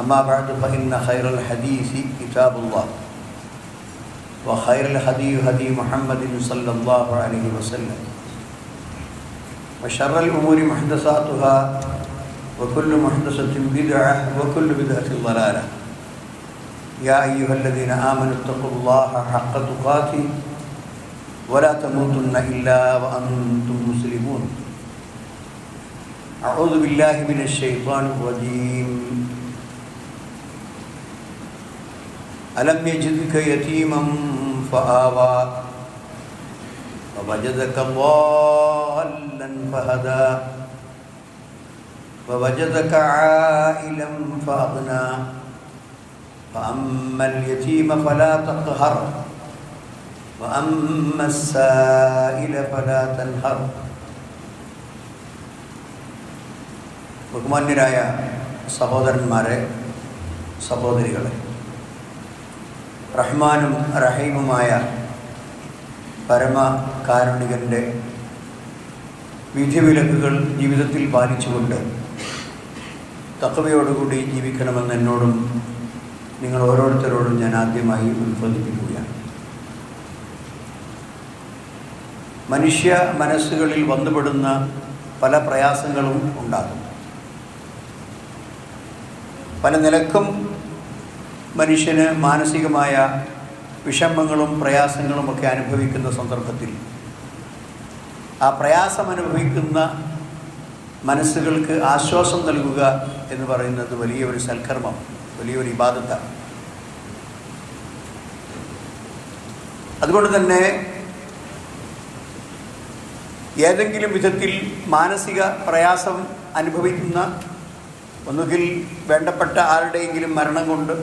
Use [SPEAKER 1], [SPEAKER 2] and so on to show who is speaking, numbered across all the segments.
[SPEAKER 1] أما بعد فإن خير الحديث كتاب الله وخير الهدي هدي محمد صلى الله عليه وسلم. وشر الأمور محدثاتها وكل محدثة بدعة وكل بدعة ضلالة. يا أيها الذين آمنوا اتقوا الله حق تقاته ولا تموتن إلا وأنتم مسلمون. أعوذ بالله من الشيطان الرجيم. ألم يجدك يتيما فآوى ووجدك ضالا فهدى ووجدك عائلا فأغنى فأما اليتيم فلا تقهر وأما السائل فلا تنهر ബഹുമാന്യരായ സഹോദരന്മാരെ സഹോദരികളെ റഹ്മാനും റഹീമുമായ പരമ കാരുണികന്റെ വിധിവിലക്കുകൾ ജീവിതത്തിൽ പാലിച്ചുകൊണ്ട് തക്കവയോടുകൂടി ജീവിക്കണമെന്ന് എന്നോടും നിങ്ങൾ ഓരോരുത്തരോടും ഞാൻ ആദ്യമായി ഉത്ബോധിപ്പിക്കുകയാണ്. മനുഷ്യ മനസ്സുകളിൽ വന്നുപെടുന്ന പല പ്രയാസങ്ങളും ഉണ്ടാകും. പല നിലക്കും മനുഷ്യന് മാനസികമായ വിഷമങ്ങളും പ്രയാസങ്ങളും ഒക്കെ അനുഭവിക്കുന്ന സന്ദർഭത്തിൽ ആ പ്രയാസം അനുഭവിക്കുന്ന മനസ്സുകൾക്ക് ആശ്വാസം നൽകുക എന്ന് പറയുന്നത് വലിയൊരു സൽക്കർമ്മം വലിയൊരു ഇബാദത്താണ്. അതുകൊണ്ട് തന്നെ ഏതെങ്കിലും വിധത്തിൽ മാനസിക പ്രയാസം അനുഭവിക്കുന്ന ഒന്നുകിൽ വേണ്ടപ്പെട്ട ആരുടെയെങ്കിലും മരണം കൊണ്ട്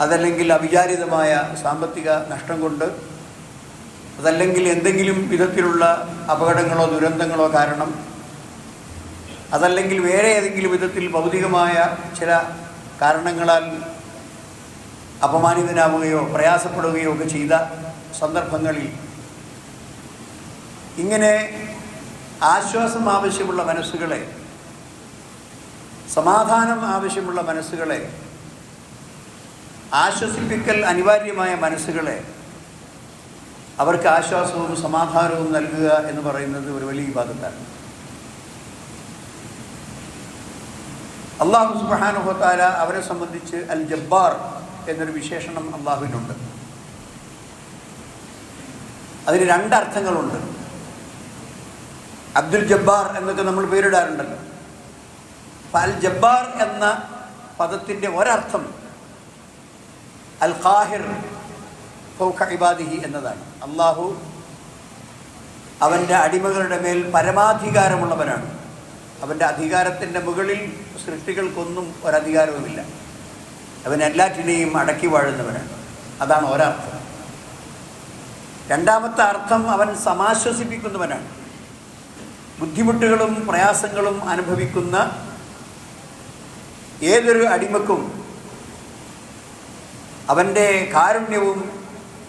[SPEAKER 1] അതല്ലെങ്കിൽ അവിചാരിതമായ സാമ്പത്തിക നഷ്ടം കൊണ്ട് അതല്ലെങ്കിൽ എന്തെങ്കിലും വിധത്തിലുള്ള അപകടങ്ങളോ ദുരന്തങ്ങളോ കാരണം അതല്ലെങ്കിൽ വേറെ ഏതെങ്കിലും വിധത്തിൽ ഭൗതികമായ ചില കാരണങ്ങളാൽ അപമാനിതനാവുകയോ പ്രയാസപ്പെടുകയോ ഒക്കെ ചെയ്ത സന്ദർഭങ്ങളിൽ ഇങ്ങനെ ആശ്വാസം ആവശ്യമുള്ള മനസ്സുകളെ സമാധാനം ആവശ്യമുള്ള മനസ്സുകളെ ആശ്വസിപ്പിക്കൽ അനിവാര്യമായ മനസ്സുകളെ അവർക്ക് ആശ്വാസവും സമാധാനവും നൽകുക എന്ന് പറയുന്നത് ഒരു വലിയ വിവാദത്താണ് അള്ളാഹു സുബാനുഹത്താല അവരെ സംബന്ധിച്ച് അൽ ജബ്ബാർ എന്നൊരു വിശേഷണം അള്ളാഹുവിനുണ്ട്. അതിന് രണ്ടർത്ഥങ്ങളുണ്ട്. അബ്ദുൽ ജബ്ബാർ എന്നൊക്കെ നമ്മൾ പേരിടാറുണ്ടല്ലോ. അൽ ജബ്ബാർ എന്ന പദത്തിന്റെ ഒരർത്ഥം അൽ ഖാഹിർ ഇബാദിഹി എന്നതാണ്. അള്ളാഹു അവന്റെ അടിമകളുടെ മേൽ പരമാധികാരമുള്ളവനാണ്. അവന്റെ അധികാരത്തിന്റെ മുകളിൽ സൃഷ്ടികൾക്കൊന്നും ഒരധികാരവുമില്ല. അവൻ എല്ലാറ്റിനെയും അടക്കി വാഴുന്നവനാണ്. അതാണ് ഒരർത്ഥം. രണ്ടാമത്തെ അർത്ഥം അവൻ സമാശ്വസിപ്പിക്കുന്നവനാണ്. ബുദ്ധിമുട്ടുകളും പ്രയാസങ്ങളും അനുഭവിക്കുന്ന ഏതൊരു അടിമക്കും അവന്റെ കാരുണ്യവും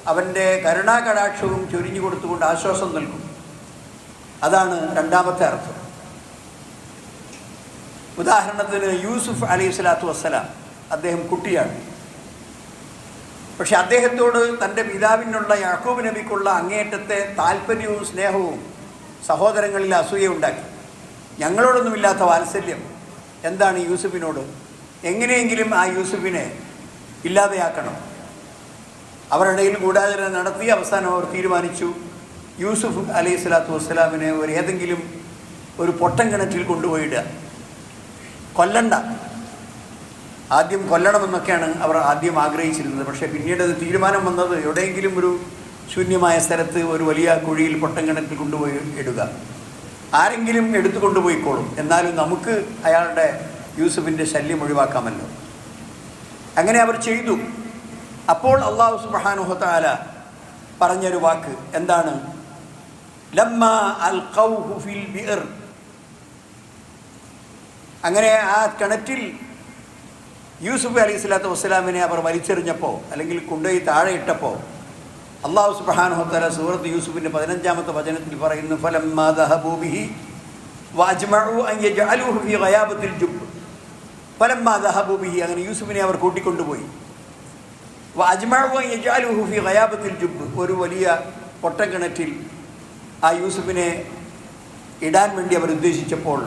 [SPEAKER 1] അവന്റെ കരുണാകടാക്ഷവും ചൊരിഞ്ഞു കൊടുത്തുകൊണ്ട് ആശ്വാസം നൽകും. അതാണ് രണ്ടാമത്തെ അർത്ഥം. ഉദാഹരണത്തിന് യൂസുഫ് അലൈഹി സ്വലാത്തു വസ്സലാം അദ്ദേഹം കുട്ടിയാണ്. പക്ഷെ അദ്ദേഹത്തോട് തന്റെ പിതാവിനുള്ള യാക്കൂബ് നബിക്കുള്ള അങ്ങേയറ്റത്തെ താല്പര്യവും സ്നേഹവും സഹോദരങ്ങളിൽ അസൂയ ഉണ്ടാക്കി. ഞങ്ങളോടൊന്നുമില്ലാത്ത വാത്സല്യം. എന്താണ് യൂസുഫിനോട്? എങ്ങനെയെങ്കിലും ആ യൂസുഫിനെ ഇല്ലാതെയാക്കണം. അവരുടെയിൽ ഗൂഢാചരണം നടത്തി അവസാനം അവർ തീരുമാനിച്ചു. യൂസുഫ് അലൈഹി സ്വലാത്തു വസ്സലാമിനെ ഒരു ഏതെങ്കിലും ഒരു പൊട്ടൻ കിണറ്റിൽ കൊണ്ടുപോയിടുക. കൊല്ലണ്ട. ആദ്യം കൊല്ലണമെന്നൊക്കെയാണ് അവർ ആദ്യം ആഗ്രഹിച്ചിരുന്നത്. പക്ഷേ പിന്നീട് അത് തീരുമാനം വന്നത് എവിടെയെങ്കിലും ഒരു ശൂന്യമായ സ്ഥലത്ത് ഒരു വലിയ കുഴിയിൽ പൊട്ടൻ കിണറ്റിൽ കൊണ്ടുപോയി ഇടുക. ആരെങ്കിലും എടുത്തു കൊണ്ടുപോയിക്കോളും എന്നാലും നമുക്ക് അയാളുടെ യൂസുഫിന്റെ ശല്യം ഒഴിവാക്കാമല്ലോ. അങ്ങനെ അവർ ചെയ്തു. അപ്പോൾ അള്ളാഹു സുബാനുഹത്താല പറഞ്ഞൊരു വാക്ക്. എന്താണ്? ലമ്മ ഫിൽ അങ്ങനെ ആ കിണറ്റിൽ യൂസുഫ് അലി സ്വലാത്തു വസ്സലാമിനെ അവർ വലിച്ചെറിഞ്ഞപ്പോൾ അല്ലെങ്കിൽ കൊണ്ടുപോയി താഴെ ഇട്ടപ്പോൾ അള്ളാഹു സുബാനുഹത്തല സൂറത്ത് യൂസുഫിന്റെ പതിനഞ്ചാമത്തെ വചനത്തിൽ പറയുന്നു ഫലം വാജ്മഅു വാജ്മഉ അൻ യജ്അലുഹു ഫീ ഗയാബത്തിൽ ജുബ് ഫലമ്മാ ദഹബൂബിഹി അങ്ങനെ യൂസുഫിനെ അവർ കൂട്ടിക്കൊണ്ടുപോയി. വാജ്മഉ അൻ യജ്അലുഹു ഫീ ഗയാബത്തിൽ ജുബ് ഒരു വലിയ പൊട്ടക്കിണറ്റിൽ ആ യൂസുഫിനെ ഇടാൻ വേണ്ടി അവർ ഉദ്ദേശിച്ചപ്പോൾ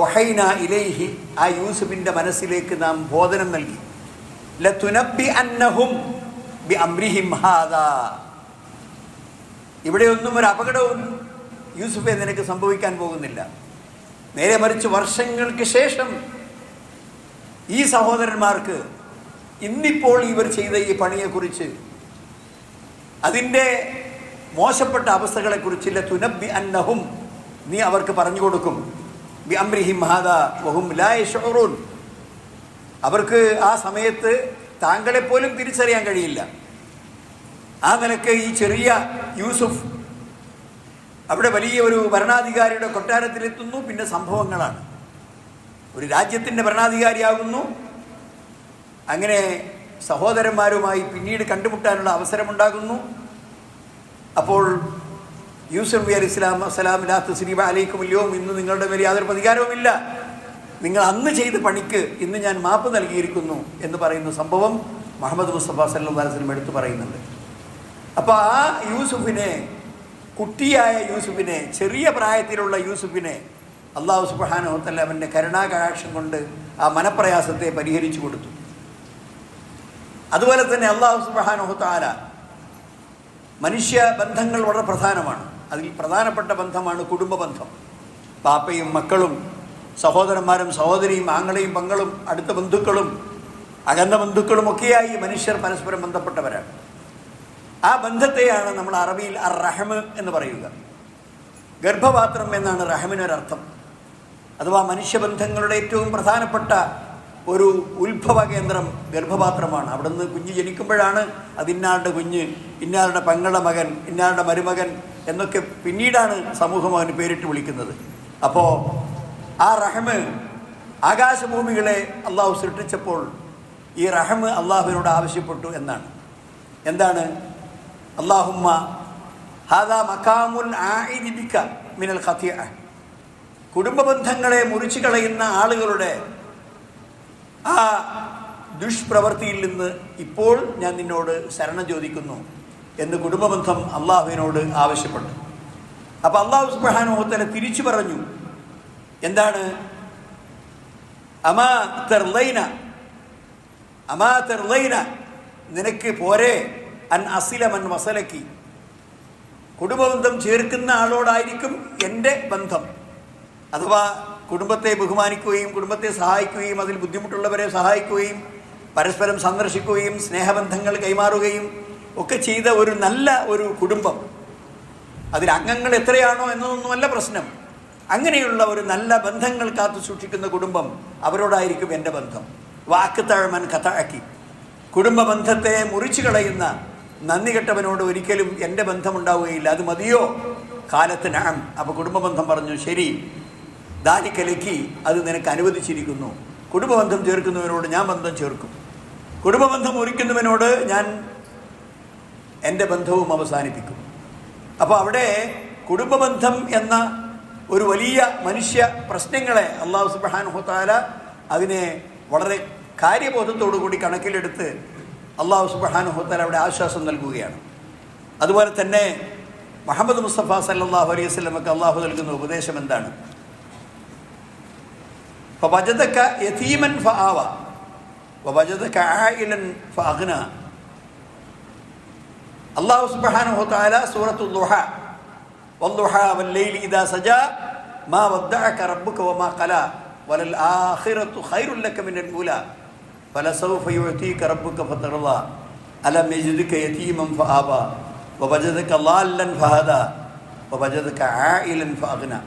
[SPEAKER 1] ഔഹൈന ഇലൈഹി ആ യൂസുഫിന്റെ മനസ്സിലേക്ക് നാം ബോധനം നൽകി. ലതുനബി അന്നഹും ബി അംരിഹിം ഹാദാ. ഇവിടെയൊന്നും ഒരു അപകടവും യൂസുഫെ നിനക്ക് സംഭവിക്കാൻ പോകുന്നില്ല. നേരെ മറിച്ച് വർഷങ്ങൾക്ക് ശേഷം ഈ സഹോദരന്മാർക്ക് ഇന്നിപ്പോൾ ഇവർ ചെയ്ത ഈ പണിയെക്കുറിച്ച് അതിന്റെ മോശപ്പെട്ട അവസ്ഥകളെക്കുറിച്ചില്ല. തുനബി അന്നഹും നീ അവർക്ക് പറഞ്ഞു കൊടുക്കും. ബി അംരിഹിം ഹാദ വഹും ലായ ഷോറൂൻ അവർക്ക് ആ സമയത്ത് താങ്കളെപ്പോലും തിരിച്ചറിയാൻ കഴിയില്ല. ആ നിലയ്ക്ക് ഈ ചെറിയ യൂസുഫ് അവിടെ വലിയ ഒരു ഭരണാധികാരിയുടെ കൊട്ടാരത്തിലെത്തുന്നു. പിന്നെ സംഭവങ്ങളാണ്. ഒരു രാജ്യത്തിന്റെ ഭരണാധികാരിയാകുന്നു. അങ്ങനെ സഹോദരന്മാരുമായി പിന്നീട് കണ്ടുമുട്ടാനുള്ള അവസരമുണ്ടാകുന്നു. അപ്പോൾ യൂസഫ് അലി ഇസ്ലാം അസ്സലാം ഇല്ലാത്ത സിനിമ അലൈക്കും ഇല്ലയോ ഇന്ന് നിങ്ങളുടെ മേൽ യാതൊരു പ്രതികാരവുമില്ല. നിങ്ങൾ അന്ന് ചെയ്ത പണിക്ക് ഇന്ന് ഞാൻ മാപ്പ് നൽകിയിരിക്കുന്നു എന്ന് പറയുന്ന സംഭവം മുഹമ്മദ് മുസ്തഫ സല്ലാ വസ്ലം എടുത്തു പറയുന്നുണ്ട്. അപ്പോൾ ആ യൂസുഫിനെ കുട്ടിയായ യൂസുഫിനെ ചെറിയ പ്രായത്തിലുള്ള യൂസുഫിനെ അള്ളാഹു സുബാനഹത്തല്ല അവന്റെ കരുണാകടാക്ഷം കൊണ്ട് ആ മനപ്രയാസത്തെ പരിഹരിച്ചു കൊടുത്തു. അതുപോലെ തന്നെ അള്ളാഹു സുബാനഹത്താല മനുഷ്യ ബന്ധങ്ങൾ വളരെ പ്രധാനമാണ്. അതിൽ പ്രധാനപ്പെട്ട ബന്ധമാണ് കുടുംബ ബന്ധം. പാപ്പയും മക്കളും സഹോദരന്മാരും സഹോദരിയും ആങ്ങളെയും പങ്ങളും അടുത്ത ബന്ധുക്കളും അകന്ന ബന്ധുക്കളും ഒക്കെയായി മനുഷ്യർ പരസ്പരം ബന്ധപ്പെട്ടവരാണ്. ആ ബന്ധത്തെയാണ് നമ്മൾ അറബിയിൽ അർ റഹമ് എന്ന് പറയുക. ഗർഭപാത്രം എന്നാണ് റഹമിനൊരർത്ഥം. അഥവാ മനുഷ്യബന്ധങ്ങളുടെ ഏറ്റവും പ്രധാനപ്പെട്ട ഒരു ഉത്ഭവ കേന്ദ്രം ഗർഭപാത്രമാണ്. അവിടുന്ന് കുഞ്ഞ് ജനിക്കുമ്പോഴാണ് അത് ഇന്നാളുടെ കുഞ്ഞ് ഇന്നാളുടെ പെങ്ങളുടെ മകൻ ഇന്നാളുടെ മരുമകൻ എന്നൊക്കെ പിന്നീടാണ് സമൂഹം അവന് പേരിട്ട് വിളിക്കുന്നത്. അപ്പോൾ ആ റഹമ് ആകാശഭൂമികളെ അള്ളാഹു സൃഷ്ടിച്ചപ്പോൾ ഈ റഹമ് അള്ളാഹുവിനോട് ആവശ്യപ്പെട്ടു എന്നാണ്. എന്താണ്? അള്ളാഹുമ്മ ഹാദാ മക്കാമുൽ ആയിദിബിക്ക മിനൽ ഖത്തിയ കുടുംബ ബന്ധങ്ങളെ മുറിച്ചു കളയുന്ന ആളുകളുടെ ആ ദുഷ്പ്രവൃത്തിയിൽ നിന്ന് ഇപ്പോൾ ഞാൻ നിന്നോട് ശരണം ചോദിക്കുന്നു എന്ന് കുടുംബബന്ധം അള്ളാഹുവിനോട് ആവശ്യപ്പെട്ടു. അപ്പോൾ അള്ളാഹു സുബ്രഹാനുഹത്തല തിരിച്ചു പറഞ്ഞു എന്താണ്? അമാ തെർലൈന അമാ തെർലൈന നിനക്ക് പോരെ അൻ അസിലമൻ വസലക്കി കുടുംബബന്ധം ചേർക്കുന്ന ആളോടായിരിക്കും എന്റെ ബന്ധം. അഥവാ കുടുംബത്തെ ബഹുമാനിക്കുകയും കുടുംബത്തെ സഹായിക്കുകയും അതിൽ ബുദ്ധിമുട്ടുള്ളവരെ സഹായിക്കുകയും പരസ്പരം സന്ദർശിക്കുകയും സ്നേഹബന്ധങ്ങൾ കൈമാറുകയും ഒക്കെ ചെയ്ത ഒരു നല്ല ഒരു കുടുംബം. അതിൽ അംഗങ്ങൾ എത്രയാണോ എന്നതൊന്നുമല്ല പ്രശ്നം. അങ്ങനെയുള്ള ഒരു നല്ല ബന്ധങ്ങൾ കാത്തു സൂക്ഷിക്കുന്ന കുടുംബം അവരോടായിരിക്കും എന്റെ ബന്ധം. വാക്ക് തഴമൻ കഥാക്കി കുടുംബ ബന്ധത്തെ മുറിച്ചു കളയുന്ന നന്ദി കെട്ടവനോട് ഒരിക്കലും എന്റെ ബന്ധമുണ്ടാവുകയില്ല. അത് മതിയോ? കാലത്തിനാം അപ്പോൾ കുടുംബ ബന്ധം പറഞ്ഞു ശരി ദാനിക്കലക്കി അത് നിനക്ക് അനുവദിച്ചിരിക്കുന്നു. കുടുംബബന്ധം ചേർക്കുന്നവനോട് ഞാൻ ബന്ധം ചേർക്കും. കുടുംബബന്ധം മുറിക്കുന്നവനോട് ഞാൻ എന്റെ ബന്ധവും അവസാനിപ്പിക്കും. അപ്പോൾ അവിടെ കുടുംബബന്ധം എന്ന ഒരു വലിയ മനുഷ്യ പ്രശ്നങ്ങളെ അള്ളാഹു സുബാനുഹത്താല അതിനെ വളരെ കാര്യബോധത്തോടു കൂടി കണക്കിലെടുത്ത് അള്ളാഹു സുബാനുഹത്താല അവിടെ ആശ്വാസം നൽകുകയാണ്. അതുപോലെ തന്നെ മുഹമ്മദ് മുസ്തഫ സല്ലാഹു അലൈഹി വസ്ലമക്ക് അള്ളാഹു നൽകുന്ന ഉപദേശം എന്താണ്? فوجدك يتيما فآوى ووجدك عائلا فأغنى الله سبحانه وتعالى سورة الضحى والضحى والليل إذا سجى ما ودعك ربك وما قلى وللآخرة خير لك من الأولى فلسوف يعطيك ربك فترضى ألم يجدك يتيما فآبى ووجدك ضالا فهدى ووجدك عائلا فأغنى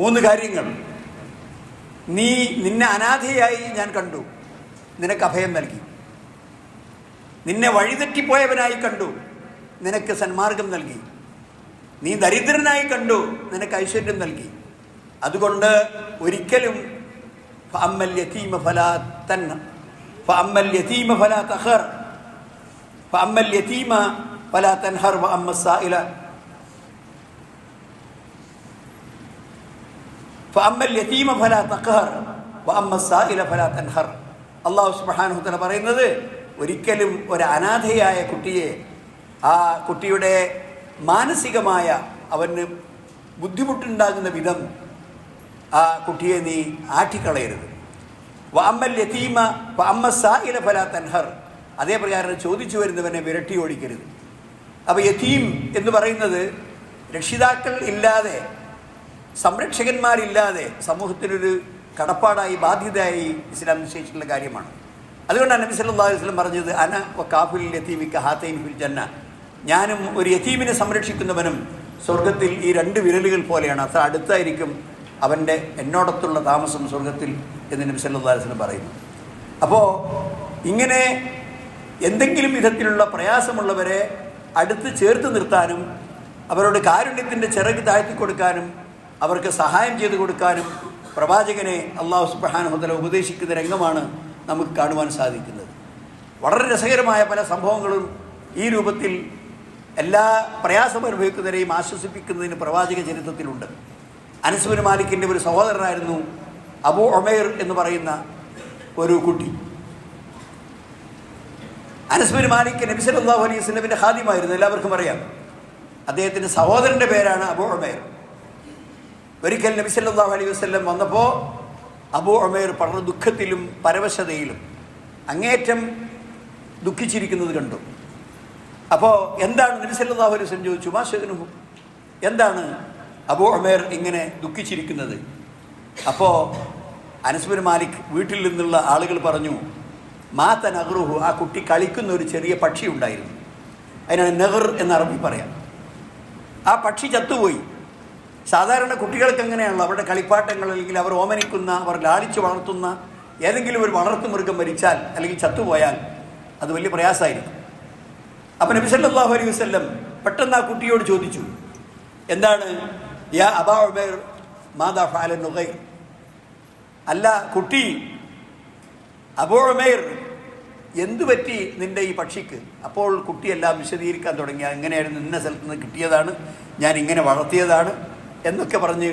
[SPEAKER 1] മൂന്ന് കാര്യങ്ങൾ നീ നിന്നെ അനാഥയായി ഞാൻ കണ്ടു. നിനക്ക് അഭയം നൽകി. നിന്നെ വഴിതെറ്റിപ്പോയവനായി കണ്ടു. നിനക്ക് സന്മാർഗം നൽകി. നീ ദരിദ്രനായി കണ്ടു. നിനക്ക് ഐശ്വര്യം നൽകി. അതുകൊണ്ട് ഒരിക്കലും ഫഅമ്മൽ യതീമ ഫലാ തന്ന ഫഅമ്മൽ യതീമ ഫലാ തഖർ ഫഅമ്മൽ യതീമ ഫലാ തൻഹർ വഅമ്മ സുബ്ഹാനഹു വതആല പറയുന്നത് ഒരിക്കലും ഒരു അനാഥയായ കുട്ടിയെ ആ കുട്ടിയുടെ മാനസികമായ അവന് ബുദ്ധിമുട്ടുണ്ടാകുന്ന വിധം ആ കുട്ടിയെ നീ ആറ്റിക്കളയരുത്. വഅമ്മൽ യതീമ വഅമ്മ സായില ഫലാ തൻഹർ. അതേ പ്രകാരം ചോദിച്ചു വരുന്നവനെ വിരട്ടി ഓടിക്കരുത്. അപ്പോൾ യതീം എന്ന് പറയുന്നത് രക്ഷിതാക്കൾ ഇല്ലാതെ സംരക്ഷകന്മാരില്ലാതെ സമൂഹത്തിനൊരു കടപ്പാടായി ബാധ്യതയായി ഇസ്ലാം നിശ്ചയിച്ചിട്ടുള്ള കാര്യമാണ്. അതുകൊണ്ടാണ് നബി അലൈഹി വസല്ലം പറഞ്ഞത് അന കാഫിൽ യതീമിക്ക ഹാത്തൈൻ ഫിൽ ജന്ന. ഞാനും ഒരു യതീമിനെ സംരക്ഷിക്കുന്നവനും സ്വർഗത്തിൽ ഈ രണ്ട് വിരലുകൾ പോലെയാണ്. അത്ര അടുത്തായിരിക്കും അവന്റെ എന്നോടത്തുള്ള താമസം സ്വർഗത്തിൽ എന്ന് നബി അലൈഹി വസല്ലം പറയുന്നു. അപ്പോൾ ഇങ്ങനെ എന്തെങ്കിലും വിധത്തിലുള്ള പ്രയാസമുള്ളവരെ അടുത്ത് ചേർത്ത് നിർത്താനും അവരുടെ കാരുണ്യത്തിന്റെ ചിറക് താഴ്ത്തി കൊടുക്കാനും അവർക്ക് സഹായം ചെയ്തു കൊടുക്കാനും പ്രവാചകനെ അള്ളാഹു സുബ്ഹാനഹുതല ഉപദേശിക്കുന്ന രംഗമാണ് നമുക്ക് കാണുവാൻ സാധിക്കുന്നത്. വളരെ രസകരമായ പല സംഭവങ്ങളും ഈ രൂപത്തിൽ എല്ലാ പ്രയാസം അനുഭവിക്കുന്നവരെയും ആശ്വസിപ്പിക്കുന്നതിന് പ്രവാചക ചരിത്രത്തിലുണ്ട്. അനസുബിൻ മാലിക്കിന്റെ ഒരു സഹോദരനായിരുന്നു അബു ഒമേർ എന്ന് പറയുന്ന ഒരു കുട്ടി. അനസ്ബിൻ മാലിക് നബി അള്ളാഹു അലൈഹി സ്വലമിന്റെ ഹാദിമായിരുന്നു എല്ലാവർക്കും അറിയാം. അദ്ദേഹത്തിന്റെ സഹോദരന്റെ പേരാണ് അബു ഉമേർ. ഒരിക്കൽ നബി സല്ലല്ലാഹു അലൈഹി വസല്ലം വന്നപ്പോൾ അബു ഉമേർ വളരെ ദുഃഖത്തിലും പരവശതയിലും അങ്ങേറ്റം ദുഃഖിച്ചിരിക്കുന്നത് കണ്ടു. അപ്പോൾ എന്താണ് നബി സല്ലല്ലാഹു അലൈഹി വസ്ലം ചോദിച്ചു മാഷനുഹു എന്താണ് അബു ഉമേർ ഇങ്ങനെ ദുഃഖിച്ചിരിക്കുന്നത്? അപ്പോൾ അനസ്ബിൻ മാലിക് വീട്ടിൽ നിന്നുള്ള ആളുകൾ പറഞ്ഞു മാത്ത നഹ്റുഹു ആ കുട്ടി കളിക്കുന്ന ഒരു ചെറിയ പക്ഷി ഉണ്ടായിരുന്നു. അതിനാണ് നെഹർ എന്ന് അറബി പറയാം. ആ പക്ഷി ചത്തുപോയി. സാധാരണ കുട്ടികൾക്ക് എങ്ങനെയാണല്ലോ അവരുടെ കളിപ്പാട്ടങ്ങൾ അല്ലെങ്കിൽ അവർ ഓമനിക്കുന്ന അവർ ലാളിച്ച് വളർത്തുന്ന ഏതെങ്കിലും ഒരു വളർത്തു മൃഗം മരിച്ചാൽ അല്ലെങ്കിൽ ചത്തുപോയാൽ അത് വലിയ പ്രയാസമായിരുന്നു അപ്പം നബി സല്ലാഹു അലൈഹി വസ്ല്ലം പെട്ടെന്ന് ആ കുട്ടിയോട് ചോദിച്ചു എന്താണ്? യാ അബാ ഉമേർ മാതാ ഫാലൻ നുഗൈർ? അല്ല കുട്ടി അബോഴമേർ എന്തു പറ്റി നിന്റെ ഈ പക്ഷിക്ക്? അപ്പോൾ കുട്ടിയെല്ലാം വിശദീകരിക്കാൻ തുടങ്ങി. എങ്ങനെയായിരുന്നു? ഇന്ന സ്ഥലത്ത് നിന്ന് കിട്ടിയതാണ്. ഞാൻ ഇങ്ങനെ വളർത്തിയതാണ്. എന്നൊക്കെ പറഞ്ഞ്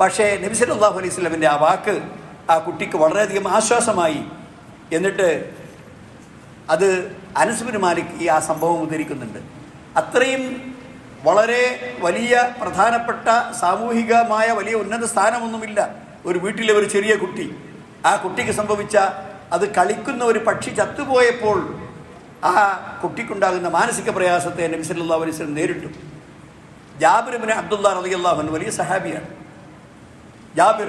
[SPEAKER 1] പക്ഷേ നബിസലാഹു അലൈഹി സ്വലമിന്റെ ആ വാക്ക് ആ കുട്ടിക്ക് വളരെയധികം ആശ്വാസമായി. എന്നിട്ട് അത് അനസുബിന് മാലിക് ഈ ആ സംഭവം ഉദ്ധരിക്കുന്നുണ്ട്. അത്രയും വളരെ വലിയ പ്രധാനപ്പെട്ട സാമൂഹികമായ വലിയ ഉന്നത സ്ഥാനമൊന്നുമില്ല ഒരു വീട്ടിലെ ഒരു ചെറിയ കുട്ടി. ആ കുട്ടിക്ക് സംഭവിച്ച അത് കളിക്കുന്ന ഒരു പക്ഷി ചത്തുപോയപ്പോൾ ആ കുട്ടിക്കുണ്ടാകുന്ന മാനസിക പ്രയാസത്തെ നബിസല്ലാ വസല്ലം നേരിട്ടു. ജാബിർ അബ്ദുള്ള റളിയല്ലാഹു വലിയ സഹാബിയാണ്. ജാബിർ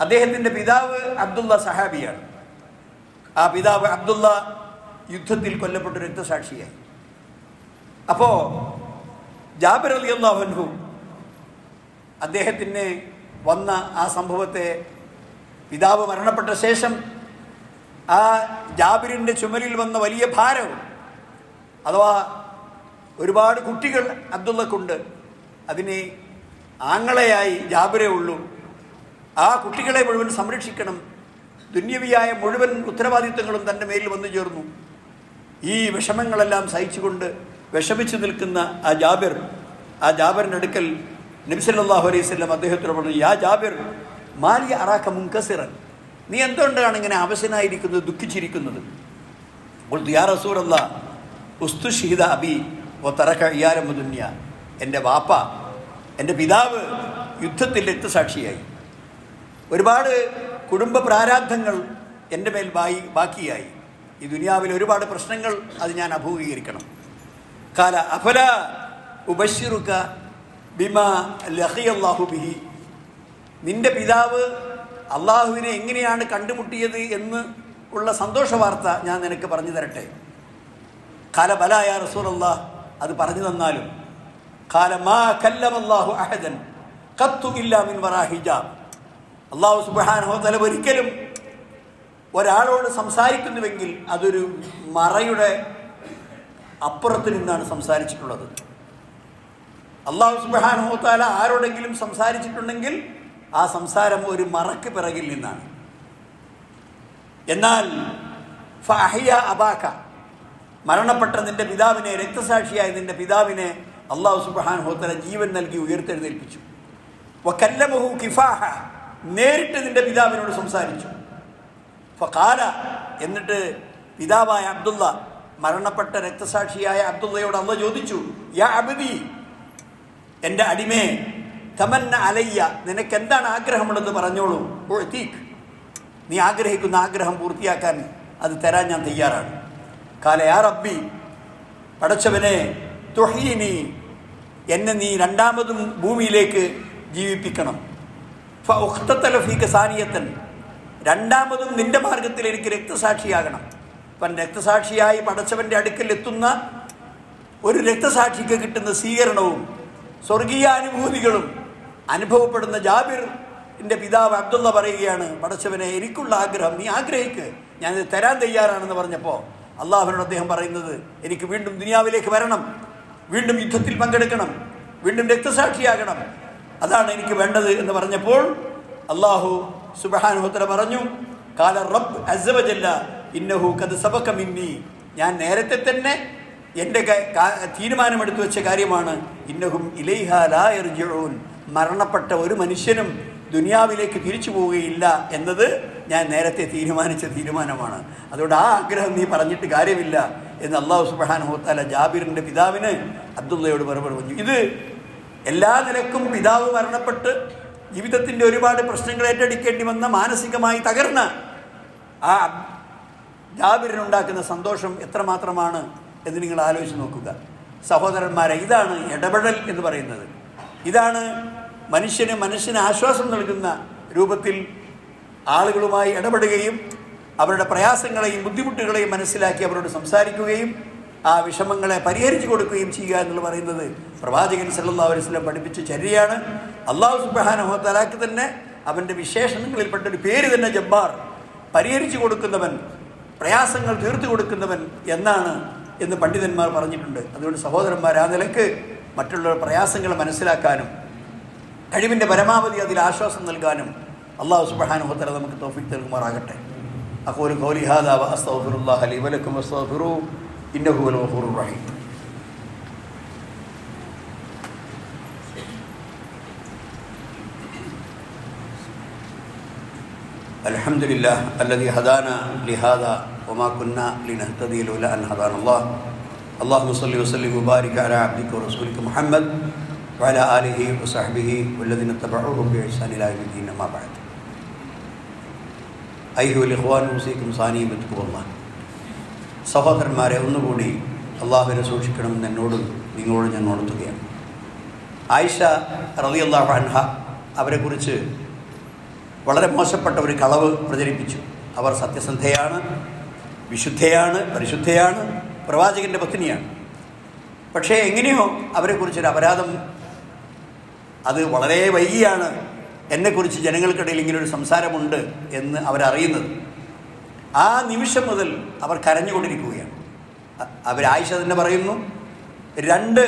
[SPEAKER 1] അദ്ദേഹത്തിന്റെ പിതാവ് അബ്ദുള്ള സഹാബിയാണ്. ആ പിതാവ് അബ്ദുള്ള യുദ്ധത്തിൽ കൊല്ലപ്പെട്ട രക്തസാക്ഷിയായി. അപ്പോൾ ജാബിർ അലി അള്ളാഹു അദ്ദേഹത്തിന് വന്ന ആ സംഭവത്തെ പിതാവ് മരണപ്പെട്ട ശേഷം ആ ജാബിറിന്റെ ചുമലിൽ വന്ന വലിയ ഭാരവും അഥവാ ഒരുപാട് കുട്ടികൾ അബ്ദുള്ളക്കുണ്ട്. അതിനെ ആങ്ങളെയായി ജാബിരേ ഉള്ളൂ. ആ കുട്ടികളെ മുഴുവൻ സംരക്ഷിക്കണം. ദുന്യവിയായ മുഴുവൻ ഉത്തരവാദിത്വങ്ങളും തന്റെ മേലിൽ വന്നു ചേർന്നു. ഈ വിഷമങ്ങളെല്ലാം സഹിച്ചുകൊണ്ട് വിഷമിച്ചു നിൽക്കുന്ന ആ ജാബിർ ആ ജാബിറിന്റെ അടുക്കൽ നബിസല്ലാഹു അലൈഹി സ്വലം അദ്ദേഹത്തോട് പറഞ്ഞു യാ ജാബിർ മാലി അറാക്ക മുൻകസിറൻ. നീ എന്തുകൊണ്ടാണ് ഇങ്ങനെ അവശനായിരിക്കുന്നത് ദുഃഖിച്ചിരിക്കുന്നത്? അപ്പോൾ യാ റസൂറല്ല ഉസ്തു ഷീദ അബി. ഓ തറക്ക ഇയാരമുദുന്യ എന്റെ വാപ്പ എന്റെ പിതാവ് യുദ്ധത്തിൽ സാക്ഷിയായി. ഒരുപാട് കുടുംബ പ്രാരാബ്ധങ്ങൾ എന്റെ മേൽ ബായി ബാക്കിയായി. ഈ ദുനിയാവിൽ ഒരുപാട് പ്രശ്നങ്ങൾ അത് ഞാൻ അഭിമുഖീകരിക്കണം. കാല അഫല ഉപശിറുക്ക ബിമ ലഹിയല്ലാഹു ബിഹി. നിന്റെ പിതാവ് അള്ളാഹുവിനെ എങ്ങനെയാണ് കണ്ടുമുട്ടിയത് എന്ന് ഉള്ള സന്തോഷ വാർത്ത ഞാൻ നിനക്ക് പറഞ്ഞു തരട്ടെ. കാല ബലായ റസൂലല്ലാ അത് പറഞ്ഞു തന്നാലും ഒരിക്കലും ഒരാളോട് സംസാരിക്കുന്നുവെങ്കിൽ അതൊരു മറയുടെ അപ്പുറത്ത് നിന്നാണ് സംസാരിച്ചിട്ടുള്ളത്. അള്ളാഹു സുബ്ഹാനഹു തആല ആരോടെങ്കിലും സംസാരിച്ചിട്ടുണ്ടെങ്കിൽ ആ സംസാരം ഒരു മറക്ക് പിറകിൽ നിന്നാണ്. എന്നാൽ ഫഹിയ അബാക മരണപ്പെട്ട നിന്റെ പിതാവിനെ രക്തസാക്ഷിയായ നിന്റെ പിതാവിനെ അള്ളാഹു സുബ്ഹാനഹു ഹോത്തല ജീവൻ നൽകി ഉയർത്തെഴുന്നേൽപ്പിച്ചു. വക്കല്ലമഹു കിഫാഹ നേരിട്ട് നിന്റെ പിതാവിനോട് സംസാരിച്ചു. ഫഖാല എന്നിട്ട് പിതാവായ അബ്ദുള്ള മരണപ്പെട്ട രക്തസാക്ഷിയായ അബ്ദുള്ളയോട് അള്ള ചോദിച്ചു യാ അബദി എന്റെ അടിമേ തമന്ന അലയ്യ നിനക്ക് എന്താണ് ആഗ്രഹമുള്ളത് പറഞ്ഞോളൂ. തീക്ക് നീ ആഗ്രഹിക്കുന്ന ആഗ്രഹം പൂർത്തിയാക്കാൻ അത് തരാൻ ഞാൻ തയ്യാറാണ്. കാല യാ റബ്ബി പടച്ചവനെ തുഹീനി എന്നെ നീ രണ്ടാമതും ഭൂമിയിലേക്ക് ജീവിപ്പിക്കണം. ഫീക്ക് സാനിയത്തൻ രണ്ടാമതും നിന്റെ മാർഗത്തിൽ എനിക്ക് രക്തസാക്ഷിയാകണം. അപ്പം രക്തസാക്ഷിയായി പടച്ചവന്റെ അടുക്കൽ എത്തുന്ന ഒരു രക്തസാക്ഷിക്ക് കിട്ടുന്ന സ്വീകരണവും സ്വർഗീയാനുഭൂതികളും അനുഭവപ്പെടുന്ന ജാബിറിന്റെ പിതാവ് അബ്ദുള്ള പറയുകയാണ് പടച്ചവനെ എനിക്കുള്ള ആഗ്രഹം നീ ആഗ്രഹിക്ക് ഞാനിത് തരാൻ തയ്യാറാണെന്ന് പറഞ്ഞപ്പോൾ അള്ളാഹുവിനോട് അദ്ദേഹം പറയുന്നത് എനിക്ക് വീണ്ടും ദുനിയാവിലേക്ക് വരണം വീണ്ടും യുദ്ധത്തിൽ പങ്കെടുക്കണം വീണ്ടും രക്തസാക്ഷിയാകണം. അതാണ് എനിക്ക് വേണ്ടത് എന്ന് പറഞ്ഞപ്പോൾ അള്ളാഹു സുബാനുഹോത്ര പറഞ്ഞു കാല റബ്ബ് അസവജല്ല ഇന്നഹു കത് സബക്കമിന്നി ഞാൻ നേരത്തെ തന്നെ എന്റെ തീരുമാനമെടുത്തു വെച്ച കാര്യമാണ് ഇന്നഹും ഇലൈഹ ലാ മരണപ്പെട്ട ഒരു മനുഷ്യനും ദുനിയാവിലേക്ക് തിരിച്ചു പോവുകയില്ല എന്നത് ഞാൻ നേരത്തെ തീരുമാനിച്ച തീരുമാനമാണ്. അതുകൊണ്ട് ആ ആഗ്രഹം നീ പറഞ്ഞിട്ട് കാര്യമില്ല എന്ന് അള്ളാഹു സുബാനുഹോത്താല ജാബിറിന്റെ പിതാവിന് അബ്ദുള്ളയോട് മറുപടി പറഞ്ഞു. ഇത് എല്ലാ നിലക്കും പിതാവ് മരണപ്പെട്ട് ജീവിതത്തിന്റെ ഒരുപാട് പ്രശ്നങ്ങൾ ഏറ്റെടുക്കേണ്ടി വന്ന മാനസികമായി തകർന്ന ആ ജാബിറിനുണ്ടാക്കുന്ന സന്തോഷം എത്രമാത്രമാണ് എന്ന് നിങ്ങൾ ആലോചിച്ച് നോക്കുക. സഹോദരന്മാരെ ഇതാണ് ഇടപെടൽ എന്ന് പറയുന്നത്. ഇതാണ് മനുഷ്യന് മനസ്സിന് ആശ്വാസം നൽകുന്ന രൂപത്തിൽ ആളുകളുമായി ഇടപെടുകയും അവരുടെ പ്രയാസങ്ങളെയും ബുദ്ധിമുട്ടുകളെയും മനസ്സിലാക്കി അവരോട് സംസാരിക്കുകയും ആ വിഷമങ്ങളെ പരിഹരിച്ചു കൊടുക്കുകയും ചെയ്യുക എന്ന് പറയുന്നത് പ്രവാചകൻ സല്ലാ വസല്ലം പഠിപ്പിച്ച ചര്യയാണ്. അള്ളാഹു സുബ്ഹാനഹു തലാക്ക് തന്നെ അവന്റെ വിശേഷണങ്ങളിൽപ്പെട്ട ഒരു പേര് തന്നെ ജബ്ബാർ. പരിഹരിച്ചു കൊടുക്കുന്നവൻ പ്രയാസങ്ങൾ തീർത്തു കൊടുക്കുന്നവൻ എന്നാണ് എന്ന് പണ്ഡിതന്മാർ പറഞ്ഞിട്ടുണ്ട്. അതുകൊണ്ട് സഹോദരന്മാർ ആ നിലയ്ക്ക് മറ്റുള്ളവരുടെ പ്രയാസങ്ങൾ മനസ്സിലാക്കാനും കഴിവിൻ്റെ പരമാവധി അതിൽ ആശ്വാസം നൽകാനും അള്ളാഹു സുബഹാനുഹത്തല നമുക്ക് തോഫിക്ക് നൽകുമാറാകട്ടെ. أقول قولي هذا وأستغفر الله لي ولكم استغفروا إنه هو الغفور الرحيم الحمد لله الذي هدانا لهذا وما كنا لنهتدي لولا أن هدانا الله اللهم صل وسلم وبارك على عبدك ورسولك محمد وعلى آله وصحبه والذين اتبعوهم بإحسان إلى يوم الدين أما بعد أيها الإخوان أوصيكم ثانيا بتقوى الله സഹോദരന്മാരെ ഒന്നുകൂടി അള്ളാഹുവിനെ സൂക്ഷിക്കണമെന്ന് എന്നോടും നിങ്ങളോട് ഞാൻ ഉണർത്തുകയാണ് ആയിഷ റളിയല്ലാഹു അൻഹ അവരെക്കുറിച്ച് വളരെ മോശപ്പെട്ട ഒരു കളവ് പ്രചരിപ്പിച്ചു അവർ സത്യസന്ധയാണ് വിശുദ്ധയാണ് പരിശുദ്ധയാണ് പ്രവാചകൻ്റെ പത്നിയാണ് പക്ഷേ എങ്ങനെയോ അവരെക്കുറിച്ചൊരു അപരാധം അത് വളരെ വൈകിയാണ് എന്നെക്കുറിച്ച് ജനങ്ങൾക്കിടയിൽ ഇങ്ങനൊരു സംസാരമുണ്ട് എന്ന് അവരറിയുന്നത്. ആ നിമിഷം മുതൽ അവർ കരഞ്ഞുകൊണ്ടിരിക്കുകയാണ്. അ- അവർ ആയിഷ തന്നെ പറയുന്നു രണ്ട്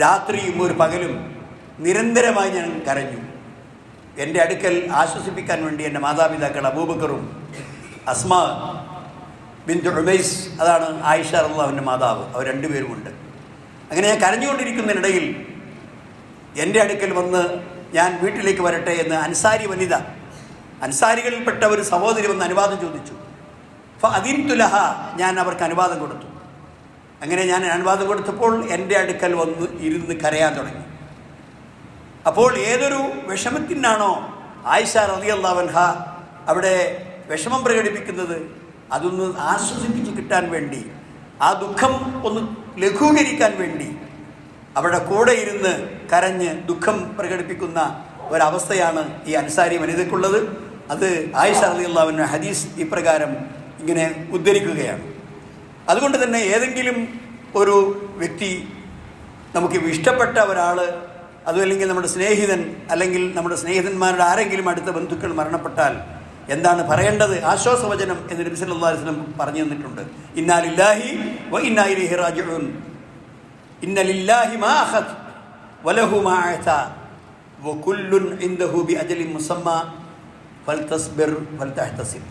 [SPEAKER 1] രാത്രിയും ഒരു പകലും നിരന്തരമായി ഞാൻ കരഞ്ഞു. എന്റെ അടുക്കൽ ആശ്വസിപ്പിക്കാൻ വേണ്ടി എന്റെ മാതാപിതാക്കൾ അബൂബക്കറും അസ്മ ബിൻ റുബൈസ് അതാണ് ആയിഷ അള്ളാഹുവിന്റെ മാതാവ്. അവർ രണ്ടുപേരുമുണ്ട്. അങ്ങനെ ഞാൻ കരഞ്ഞുകൊണ്ടിരിക്കുന്നതിനിടയിൽ എന്റെ അടുക്കൽ വന്ന് ഞാൻ വീട്ടിലേക്ക് വരട്ടെ എന്ന് അൻസാരി വനിത അൻസാരികളിൽപ്പെട്ട ഒരു സഹോദരി വന്ന് അനുവാദം ചോദിച്ചു. അപ്പോൾ അതിൻ തുലഹ ഞാൻ അവർക്ക് അനുവാദം കൊടുത്തു. അങ്ങനെ ഞാൻ അനുവാദം കൊടുത്തപ്പോൾ എന്റെ അടുക്കൽ വന്ന് ഇരുന്ന് കരയാൻ തുടങ്ങി. അപ്പോൾ ഏതൊരു വിഷമത്തിനാണോ ആയിഷ റതി അള്ളാവൻഹ അവിടെ വിഷമം പ്രകടിപ്പിക്കുന്നത് അതൊന്ന് ആശ്വസിപ്പിച്ച് കിട്ടാൻ വേണ്ടി ആ ദുഃഖം ഒന്ന് ലഘൂകരിക്കാൻ വേണ്ടി അവരുടെ കൂടെ ഇരുന്ന് കരഞ്ഞ് ദുഃഖം പ്രകടിപ്പിക്കുന്ന ഒരവസ്ഥയാണ് ഈ അൻസാരി വനിതയ്ക്കുള്ളത്. അത് ആയിഷ റളിയല്ലാഹുവിന്റെ ഹദീസ് ഇപ്രകാരം ഇങ്ങനെ ഉദ്ധരിക്കുകയാണ്. അതുകൊണ്ട് തന്നെ ഏതെങ്കിലും ഒരു വ്യക്തി നമുക്ക് ഇഷ്ടപ്പെട്ട ഒരാൾ അതുമല്ലെങ്കിൽ നമ്മുടെ സ്നേഹിതൻ അല്ലെങ്കിൽ നമ്മുടെ സ്നേഹിതന്മാരുടെ ആരെങ്കിലും അടുത്ത ബന്ധുക്കൾ മരണപ്പെട്ടാൽ എന്താണ് പറയേണ്ടത്? ആശ്വാസവചനം എന്ന് നബി സല്ലല്ലാഹു അലൈഹി വസല്ലം പറഞ്ഞു തന്നിട്ടുണ്ട്. ഇന്നാലില്ലാഹി വ ഇന്നാ ഇലൈഹി റാജിഊൻ. ഇന്നലില്ലാഹി മാ വലഹു മാ വകുല്ലുൻ ഇൻദഹു ബിഅജലിൻ മുസമ്മ ഫൽതസ്ബിർ ഫൽതഹ്തസിബ്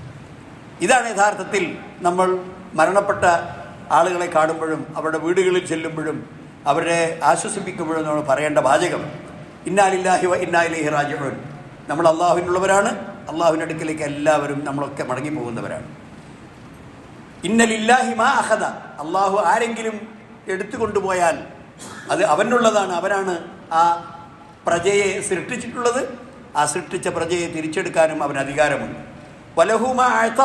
[SPEAKER 1] ഇതാണ് യഥാർത്ഥത്തിൽ നമ്മൾ മരണപ്പെട്ട ആളുകളെ കാണുമ്പോഴും അവരുടെ വീടുകളിൽ ചെല്ലുമ്പോഴും അവരെ ആശ്വസിപ്പിക്കുമ്പോഴും നമ്മൾ പറയേണ്ട വാചകം ഇന്നാലില്ലാഹി വ ഇന്നാലിഹി റാജിഊൻ. നമ്മൾ അള്ളാഹുവിനുള്ളവരാണ് അള്ളാഹുവിന്റെ അടുക്കിലേക്ക് എല്ലാവരും നമ്മളൊക്കെ മടങ്ങി പോകുന്നവരാണ് ഇന്നലില്ലാഹി മാ അഹദ അള്ളാഹു ആരെങ്കിലും എടുത്തു കൊണ്ടുപോയാൽ അത് അവനുള്ളതാണ്. അവനാണ് ആ പ്രജയെ സൃഷ്ടിച്ചിട്ടുള്ളത്. ആ സൃഷ്ടിച്ച പ്രജയെ തിരിച്ചെടുക്കാനും അവൻ അധികാരമുണ്ട്. വലഹൂമ ആഴ്ത്ത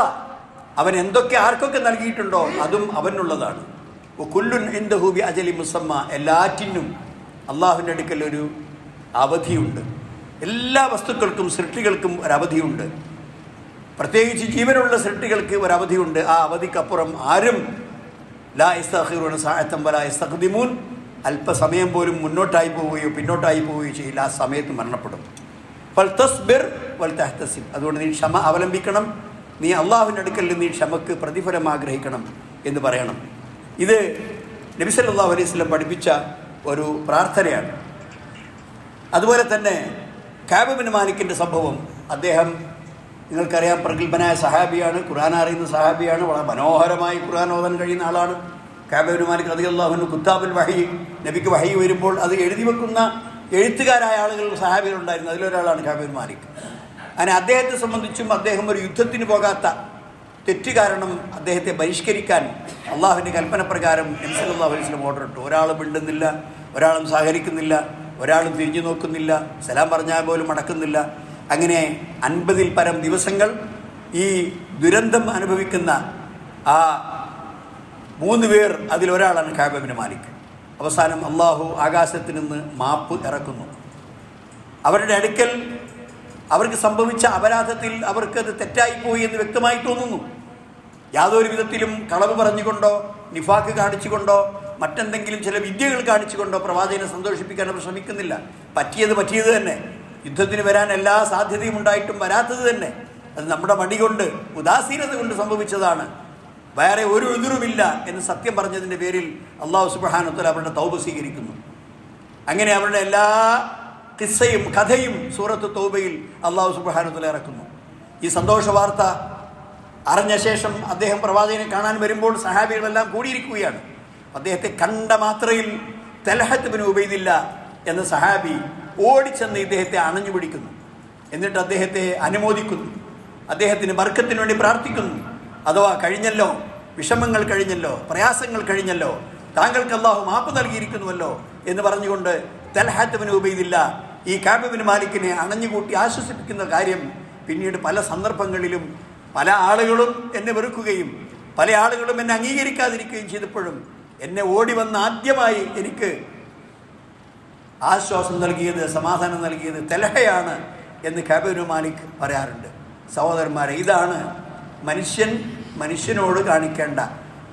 [SPEAKER 1] അവൻ എന്തൊക്കെ ആർക്കൊക്കെ നൽകിയിട്ടുണ്ടോ അതും അവനുള്ളതാണ്. കുല്ലുൻ എന്തഹൂബി അജലി മുസമ്മ എല്ലാറ്റിനും അള്ളാഹുവിന്റെ അടുക്കൽ ഒരു അവധിയുണ്ട്. എല്ലാ വസ്തുക്കൾക്കും സൃഷ്ടികൾക്കും ഒരു അവധിയുണ്ട്. പ്രത്യേകിച്ച് ജീവനുള്ള സൃഷ്ടികൾക്ക് ഒരു അവധിയുണ്ട്. ആ അവധിക്കപ്പുറം ആരും ലാ ഇസ്തഖീറുന ഇസ്തഖ്ദിമൂൻ അല്പസമയം പോലും മുന്നോട്ടായി പോവുകയോ പിന്നോട്ടായി പോവുകയോ ചെയ്യില്ല. ആ സമയത്ത് മരണപ്പെടും. ഫൽ തസ്ബിർ വൽ തഹ്തസിബ്. അതുകൊണ്ട് നീ ക്ഷമ അവലംബിക്കണം. നീ അള്ളാഹുവിന്റെ അടുക്കൽ നീ ക്ഷമക്ക് പ്രതിഫലം ആഗ്രഹിക്കണം എന്ന് പറയണം. ഇത് നബി സല്ലല്ലാഹു അലൈഹി വസല്ലം പഠിപ്പിച്ച ഒരു പ്രാർത്ഥനയാണ്. അതുപോലെ തന്നെ കാബിബിൻ മാലിക്കിന്റെ സംഭവം അദ്ദേഹം നിങ്ങൾക്കറിയാം പ്രഗത്ഭനായ സഹാബിയാണ് ഖുർആൻ അറിയുന്ന സഹാബിയാണ് വളരെ മനോഹരമായി ഖുർആൻ ഓതാൻ കഴിയുന്ന ആളാണ്. കാബിബിൻ മാലിക് റതി അള്ളാഹുവിന് കുത്താബുൽ വഹി നബിക്ക് വഹി വരുമ്പോൾ അത് എഴുതി വെക്കുന്ന എഴുത്തുകാരായ ആളുകൾ സഹാബികളുണ്ടായിരുന്നു അതിലൊരാളാണ് മാലിക്. അങ്ങനെ അദ്ദേഹത്തെ സംബന്ധിച്ചും അദ്ദേഹം ഒരു യുദ്ധത്തിന് പോകാത്ത തെറ്റ് കാരണം അദ്ദേഹത്തെ ബഹിഷ്കരിക്കാൻ അള്ളാഹുവിന്റെ കൽപ്പന പ്രകാരം അള്ളാഹു അലൈസ്ലം ഓർഡർ ഇട്ടു. ഒരാളും മിണ്ടുന്നില്ല ഒരാളും സഹകരിക്കുന്നില്ല ഒരാളും തിരിഞ്ഞു നോക്കുന്നില്ല സലാം പറഞ്ഞാൽ പോലും മടക്കുന്നില്ല അങ്ങനെ അൻപതിൽ പരം ദിവസങ്ങൾ ഈ ദുരന്തം അനുഭവിക്കുന്ന ആ മൂന്ന് പേർ അതിലൊരാളാണ് കാബിന് മാലിക്. അവസാനം അള്ളാഹു ആകാശത്തിൽ നിന്ന് മാപ്പ് ഇറക്കുന്നു. അവരുടെ അടുക്കൽ അവർക്ക് സംഭവിച്ച അപരാധത്തിൽ അവർക്കത് തെറ്റായിപ്പോയി എന്ന് വ്യക്തമായി തോന്നുന്നു. യാതൊരു വിധത്തിലും കളവ് പറഞ്ഞുകൊണ്ടോ നിഫാക്ക് കാണിച്ചുകൊണ്ടോ മറ്റെന്തെങ്കിലും ചില വിദ്യകൾ കാണിച്ചുകൊണ്ടോ പ്രവാചകനെ സന്തോഷിപ്പിക്കാൻ അവർ ശ്രമിക്കുന്നില്ല. പറ്റിയത് പറ്റിയത് തന്നെ. യുദ്ധത്തിന് വരാൻ എല്ലാ സാധ്യതയും ഉണ്ടായിട്ടും വരാത്തത് തന്നെ. അത് നമ്മുടെ മടി കൊണ്ട് ഉദാസീനത കൊണ്ട് സംഭവിച്ചതാണ്. വേറെ ഒരു എതിരുമില്ല എന്ന് സത്യം പറഞ്ഞതിന്റെ പേരിൽ അള്ളാഹു സുബാനുത്തല അവരുടെ തൗബ സ്വീകരിക്കുന്നു. അങ്ങനെ അവരുടെ എല്ലാ കിസ്സയും കഥയും സൂറത്ത് തൗബയിൽ അള്ളാഹു സുബാനുത്തല ഇറക്കുന്നു. ഈ സന്തോഷ വാർത്ത അറിഞ്ഞ ശേഷം അദ്ദേഹം പ്രവാചകനെ കാണാൻ വരുമ്പോൾ സഹാബികളെല്ലാം കൂടിയിരിക്കുകയാണ്. അദ്ദേഹത്തെ കണ്ട മാത്രയിൽ തെലഹത്ത് ബിൻ ഉബൈദില്ല എന്ന സഹാബി ഓടിച്ചെന്ന് ഇദ്ദേഹത്തെ അണഞ്ഞു പിടിക്കുന്നു. എന്നിട്ട് അദ്ദേഹത്തെ അനുമോദിക്കുന്നു. അദ്ദേഹത്തിന് വർക്കത്തിന് വേണ്ടി പ്രാർത്ഥിക്കുന്നു. അഥവാ കഴിഞ്ഞല്ലോ വിഷമങ്ങൾ കഴിഞ്ഞല്ലോ പ്രയാസങ്ങൾ കഴിഞ്ഞല്ലോ താങ്കൾക്ക് അള്ളാഹു മാപ്പ് നൽകിയിരിക്കുന്നുവല്ലോ എന്ന് പറഞ്ഞുകൊണ്ട് തൽഹാത്ത് ഉപയോഗില്ല ഈ കാബിബിൻ മാലിക്കിനെ അണഞ്ഞുകൂട്ടി ആശ്വസിപ്പിക്കുന്ന കാര്യം പിന്നീട് പല സന്ദർഭങ്ങളിലും പല ആളുകളും എന്നെ വെറുക്കുകയും പല ആളുകളും എന്നെ അംഗീകരിക്കാതിരിക്കുകയും ചെയ്തപ്പോഴും എന്നെ ഓടി വന്ന് ആദ്യമായി എനിക്ക് ആശ്വാസം നൽകിയത് സമാധാനം നൽകിയത് തെലഹയാണ് എന്ന് കബീർ മാലിക് പറയാറുണ്ട്. സഹോദരന്മാരെ ഇതാണ് മനുഷ്യൻ മനുഷ്യനോട് കാണിക്കേണ്ട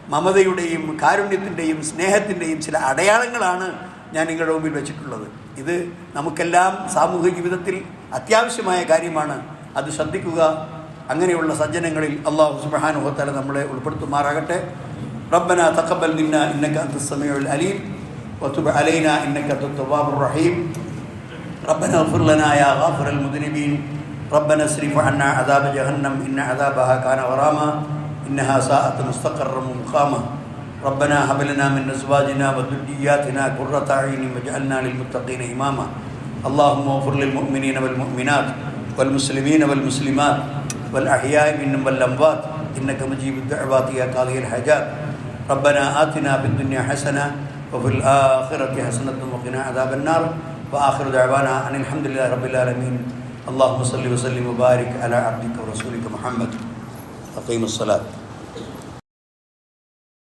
[SPEAKER 1] മമതയുടെയും കാരുണ്യത്തിന്റെയും സ്നേഹത്തിന്റെയും ചില അടയാളങ്ങളാണ് ഞാൻ നിങ്ങളുടെ മുമ്പിൽ വെച്ചിട്ടുള്ളത്. ഇത് നമുക്കെല്ലാം സാമൂഹിക ജീവിതത്തിൽ അത്യാവശ്യമായ കാര്യമാണ്. അത് ശ്രദ്ധിക്കുക. അങ്ങനെയുള്ള സജ്ജനങ്ങളിൽ അള്ളാഹു സുബാനുഹത്തല നമ്മളെ ഉൾപ്പെടുത്തുമാറാകട്ടെ. റബ്ബന തക്കബൽ നിന്ന ഇന്നക്ക അന്തസ്സമയ അലീം. وتب علينا إنك انت التواب الرحيم. ربنا اغفر لنا يا غافر المذنبين. ربنا اصرف عنا عذاب جهنم إن عذابها كان غراما إنها ساءت مستقرا ومقاما. ربنا هب لنا من أزواجنا وذرياتنا قرة اعين واجعلنا للمتقين إماما. اللهم اغفر للمؤمنين والمؤمنات والمسلمين والمسلمات والأحياء منهم والأموات إنك مجيب الدعوات يا قاضي الحاجات. ربنا آتنا في الدنيا حسنة وفي الآخرة حسنة وقنا عذاب النار. وآخر دعوانا أن الحمد لله رب العالمين. اللهم صل وسلم وبارك على عبدك ورسولك محمد. أقيم الصلاة.